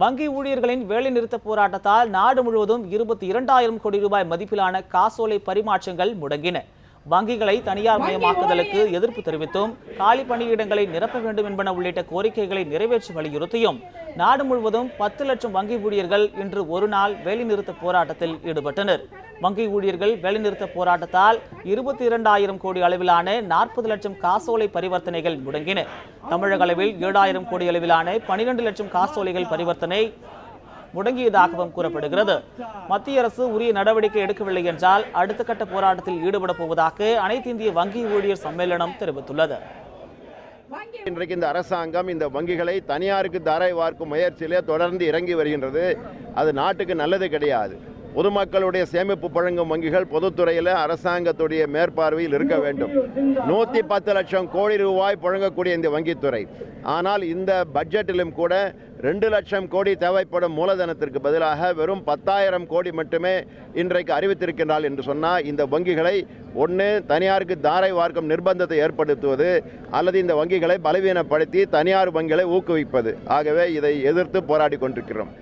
வங்கி ஊழியர்களின் வேலைநிறுத்த போராட்டத்தால் நாடு முழுவதும் இருபத்தி இரண்டாயிரம் கோடி ரூபாய் மதிப்பிலான காசோலை பரிமாற்றங்கள் முடங்கின. வங்கிகளை தனியார் மயமாக்குதலுக்கு எதிர்ப்பு தெரிவித்தும் காலி பணியிடங்களை நிரப்ப வேண்டும் என்பன உள்ளிட்ட கோரிக்கைகளை நிறைவேற்றி வலியுறுத்தியும் நாடு முழுவதும் பத்து லட்சம் வங்கி ஊழியர்கள் இன்று ஒரு நாள் வேலைநிறுத்த போராட்டத்தில் ஈடுபட்டனர். வங்கி ஊழியர்கள் வேலைநிறுத்த போராட்டத்தால் இருபத்தி இரண்டாயிரம் கோடி அளவிலான நாற்பது லட்சம் காசோலை பரிவர்த்தனைகள் முடங்கின. தமிழக அளவில் ஏழாயிரம் கோடி அளவிலான பனிரெண்டு லட்சம் காசோலைகள் பரிவர்த்தனை முடங்கியதாகவும் கூறப்படுகிறது. மத்திய அரசு உரிய நடவடிக்கை எடுக்கவில்லை என்றால் அடுத்த கட்ட போராட்டத்தில் ஈடுபட போவதாக அனைத்து இந்திய வங்கி ஊழியர் சம்மேளனம் தெரிவித்துள்ளது. இன்றைக்கு இந்த அரசாங்கம் இந்த வங்கிகளை தனியாருக்கு தரை வார்க்கும் முயற்சியிலே தொடர்ந்து இறங்கி வருகின்றது. அது நாட்டுக்கு நல்லது கிடையாது. பொதுமக்களுடைய சேமிப்பு வழங்கும் வங்கிகள் பொதுத்துறையில் அரசாங்கத்துடைய மேற்பார்வையில் இருக்க வேண்டும். நூற்றி பத்து லட்சம் கோடி ரூபாய் புழங்கக்கூடிய இந்த வங்கித்துறை. ஆனால் இந்த பட்ஜெட்டிலும் கூட ரெண்டு லட்சம் கோடி தேவைப்படும் மூலதனத்திற்கு பதிலாக வெறும் பத்தாயிரம் கோடி மட்டுமே இன்றைக்கு அறிவித்திருக்கின்றால் என்று சொன்னால் இந்த வங்கிகளை ஒன்று தனியாருக்கு தாரை வார்க்கும் நிர்பந்தத்தை ஏற்படுத்துவது அல்லது இந்த வங்கிகளை பலவீனப்படுத்தி தனியார் வங்கிகளை ஊக்குவிப்பது. ஆகவே இதை எதிர்த்து போராடி கொண்டிருக்கிறோம்.